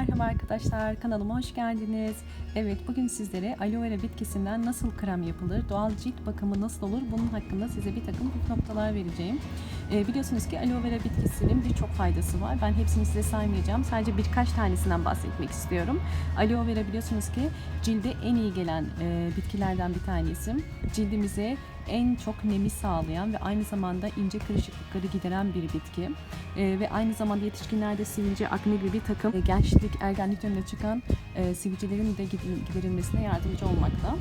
Merhaba arkadaşlar, kanalıma hoş geldiniz. Evet, bugün sizlere aloe vera bitkisinden nasıl krem yapılır, doğal cilt bakımı nasıl olur bunun hakkında size bir takım püf noktalar vereceğim. Ee, biliyorsunuz ki aloe vera bitkisinin birçok faydası var. Ben hepsini size saymayacağım. Sadece birkaç tanesinden bahsetmek istiyorum. Aloe vera biliyorsunuz ki cilde en iyi gelen e, bitkilerden bir tanesi. Cildimize en çok nemi sağlayan ve aynı zamanda ince kırışıklıkları gideren bir bitki. Ee, ve aynı zamanda yetişkinlerde sivilce, akne gibi bir takım e, gençlik, ergenlik döneminde çıkan e, sivilcelerin de gid- giderilmesine yardımcı olmakta.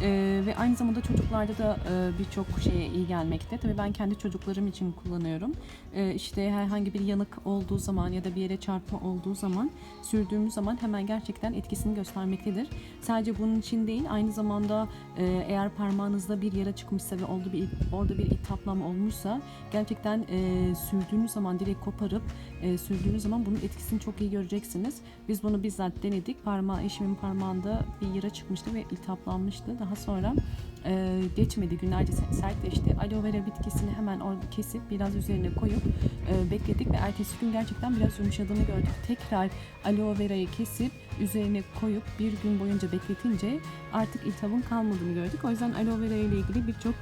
Ee, ve aynı zamanda çocuklarda da e, birçok şeye iyi gelmekte. Tabii ben kendi çocuklarım için kullanıyorum. Ee, işte herhangi bir yanık olduğu zaman ya da bir yere çarpma olduğu zaman sürdüğümüz zaman hemen gerçekten etkisini göstermektedir. Sadece bunun için değil aynı zamanda e, eğer parmağınızda bir yara çıkmışsa ve oldu bir orada bir iltihaplanma olmuşsa gerçekten e, sürdüğünüz zaman direkt koparıp e, sürdüğünüz zaman bunun etkisini çok iyi göreceksiniz. Biz bunu bizzat denedik. Parmağı eşimin parmağında bir yara çıkmıştı ve iltihaplanmıştı. Daha sonra e, geçmedi günlerce se- sertleşti. Aloe vera bitkisini hemen kesip biraz üzerine koyup e, bekledik ve ertesi gün gerçekten biraz yumuşadığını gördük. Tekrar aloe verayı kesip üzerine koyup bir gün boyunca bekletince artık iltihabın kalmadığını gördük. O yüzden aloe vera ile ilgili birçok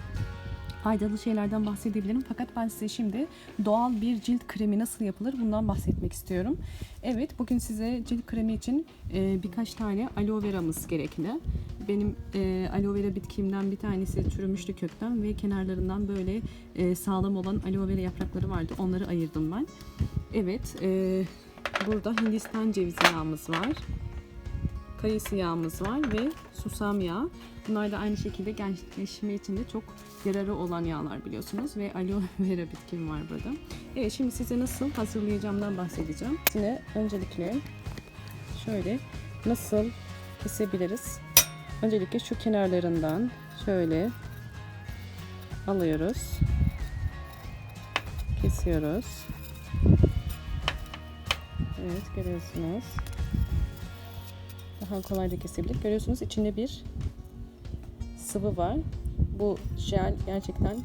faydalı şeylerden bahsedebilirim. Fakat ben size şimdi doğal bir cilt kremi nasıl yapılır bundan bahsetmek istiyorum. Evet bugün size cilt kremi için e, birkaç tane aloe veramız gerekli. Benim e, aloe vera bitkimden bir tanesi çürümüştü kökten ve kenarlarından böyle e, sağlam olan aloe vera yaprakları vardı. Onları ayırdım ben. Evet burada Hindistan cevizi yağımız var. Kayısı yağımız var ve susam yağı. Bunlar da aynı şekilde gençleşme için de çok yararı olan yağlar biliyorsunuz ve aloe vera bitkim var burada. Evet şimdi size nasıl hazırlayacağımdan bahsedeceğim. Yine öncelikle şöyle nasıl kesebiliriz? Öncelikle şu kenarlarından şöyle alıyoruz. Kesiyoruz. Evet görüyorsunuz. Daha kolay da kesebilir. Görüyorsunuz içinde bir sıvı var. Bu jel gerçekten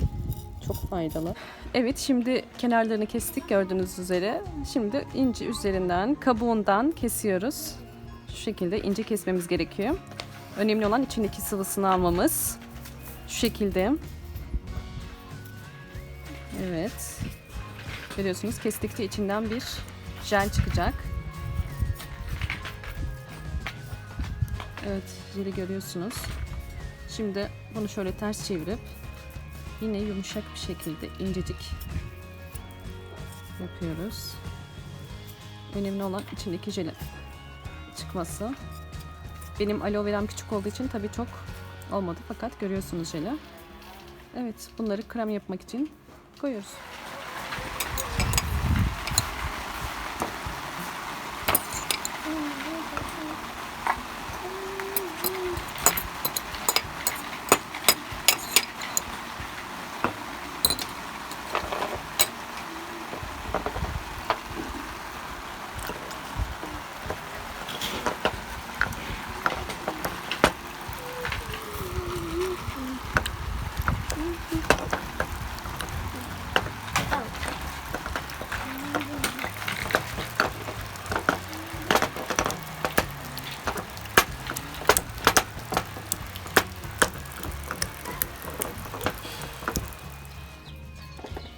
çok faydalı. Evet şimdi kenarlarını kestik gördüğünüz üzere. Şimdi ince üzerinden kabuğundan kesiyoruz. Şu şekilde ince kesmemiz gerekiyor. Önemli olan içindeki sıvısını almamız. Şu şekilde. Evet. Görüyorsunuz kestikçe içinden bir jel çıkacak. Evet, jeli görüyorsunuz. Şimdi bunu şöyle ters çevirip yine yumuşak bir şekilde incecik yapıyoruz. Önemli olan içindeki jeli çıkması. Benim aloe veram küçük olduğu için tabii çok olmadı fakat görüyorsunuz jeli. Evet, bunları krem yapmak için koyuyoruz.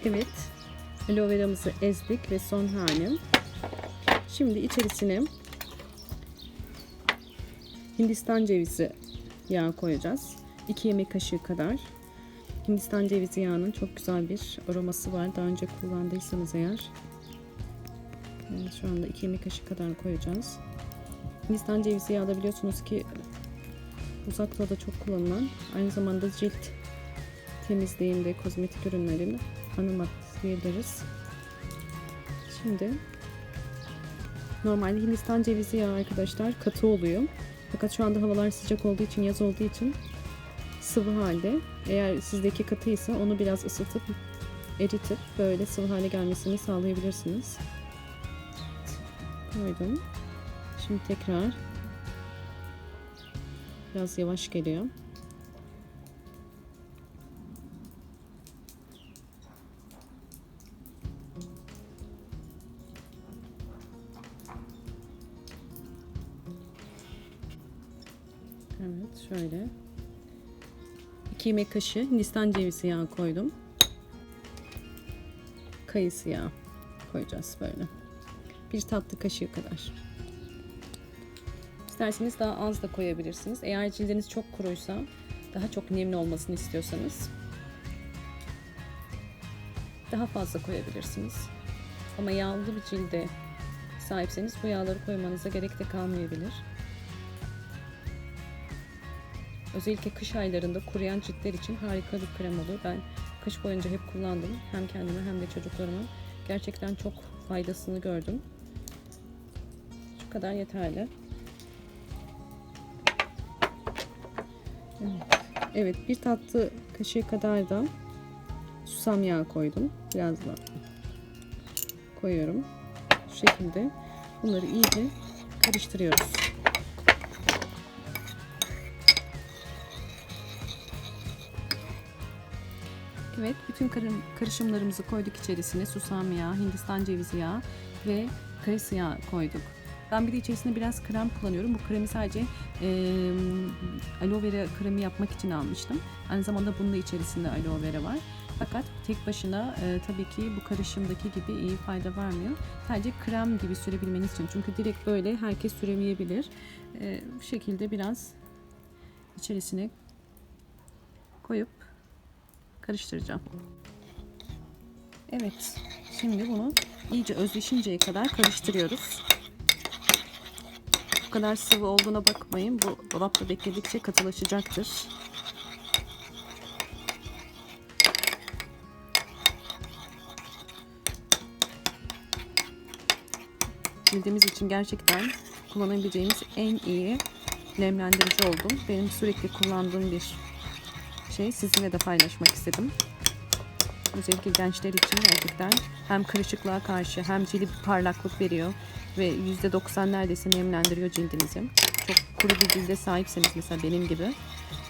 Evet. Aloe veramızı ezdik ve son halim. Şimdi içerisine Hindistan cevizi yağı koyacağız. 2 yemek kaşığı kadar. Hindistan cevizi yağının çok güzel bir aroması var. Daha önce kullandıysanız eğer. Evet, şu anda 2 yemek kaşığı kadar koyacağız. Hindistan cevizi yağı da biliyorsunuz ki uzak doğuda çok kullanılan. Aynı zamanda cilt temizliğinde, kozmetik ürünlerin ana diyebiliriz. Şimdi normalde Hindistan cevizi yağı arkadaşlar katı oluyor. Fakat şu anda havalar sıcak olduğu için, yaz olduğu için sıvı halde. Eğer sizdeki katıysa onu biraz ısıtıp eritip böyle sıvı hale gelmesini sağlayabilirsiniz. Koydum. Şimdi tekrar biraz yavaş geliyor. Evet şöyle. 2 yemek kaşığı Hindistan cevizi yağı koydum. Kayısı yağı koyacağız böyle. Bir tatlı kaşığı kadar. İsterseniz daha az da koyabilirsiniz. Eğer cildiniz çok kuruysa, daha çok nemli olmasını istiyorsanız daha fazla koyabilirsiniz. Ama yağlı bir cilde sahipseniz bu yağları koymanıza gerek de kalmayabilir. Özellikle kış aylarında kuruyan ciltler için harika bir krem olur. Ben kış boyunca hep kullandım. Hem kendime hem de çocuklarıma. Gerçekten çok faydasını gördüm. Şu kadar yeterli. Evet. Evet, bir tatlı kaşığı kadar da susam yağı koydum. Biraz da koyuyorum. Şu şekilde bunları iyice karıştırıyoruz. Evet, bütün karışımlarımızı koyduk içerisine. Susam yağı, Hindistan cevizi yağı ve kayısı yağı koyduk. Ben bir de içerisine biraz krem kullanıyorum. Bu kremi sadece e, aloe vera kremi yapmak için almıştım. Aynı zamanda bunun da içerisinde aloe vera var. Fakat tek başına e, tabii ki bu karışımdaki gibi iyi fayda vermiyor. Sadece krem gibi sürebilmeniz için. Çünkü direkt böyle herkes süremeyebilir. E, bu şekilde biraz içerisine koyup karıştıracağım. Evet. Şimdi bunu iyice özleşinceye kadar karıştırıyoruz. Bu kadar sıvı olduğuna bakmayın. Bu dolapta bekledikçe katılaşacaktır. Cildimiz için gerçekten kullanabileceğimiz en iyi nemlendirici oldu. Benim sürekli kullandığım bir şey sizinle de paylaşmak istedim. Özellikle gençler için gerçekten hem kırışıklığa karşı hem cildi parlaklık veriyor ve %90 neredeyse nemlendiriyor cildinizi. Çok kuru bir cilde sahipseniz mesela benim gibi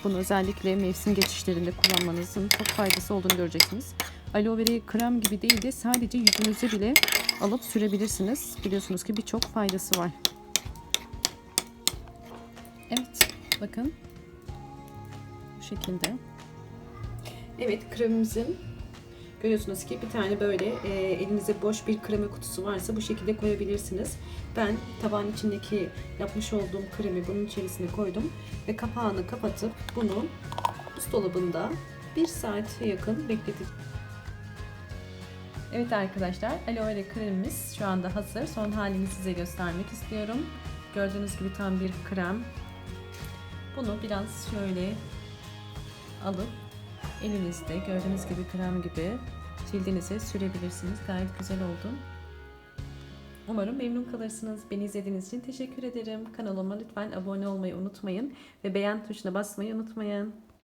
bunu özellikle mevsim geçişlerinde kullanmanızın çok faydası olduğunu göreceksiniz. Aloe vera krem gibi değil de sadece yüzünüze bile alıp sürebilirsiniz. Biliyorsunuz ki birçok faydası var. Evet bakın bu şekilde. Evet kremimizin görüyorsunuz ki bir tane böyle e, elinizde boş bir kremi kutusu varsa bu şekilde koyabilirsiniz. Ben tabağın içindeki yapmış olduğum kremi bunun içerisine koydum ve kapağını kapatıp bunu buzdolabında bir saate yakın bekledim. Evet arkadaşlar aloe vera kremimiz şu anda hazır. Son halini size göstermek istiyorum. Gördüğünüz gibi tam bir krem. Bunu biraz şöyle alıp elinizde gördüğünüz gibi krem gibi cildinize sürebilirsiniz. Gayet güzel oldu. Umarım memnun kalırsınız. Beni izlediğiniz için teşekkür ederim. Kanalıma lütfen abone olmayı unutmayın ve beğen tuşuna basmayı unutmayın.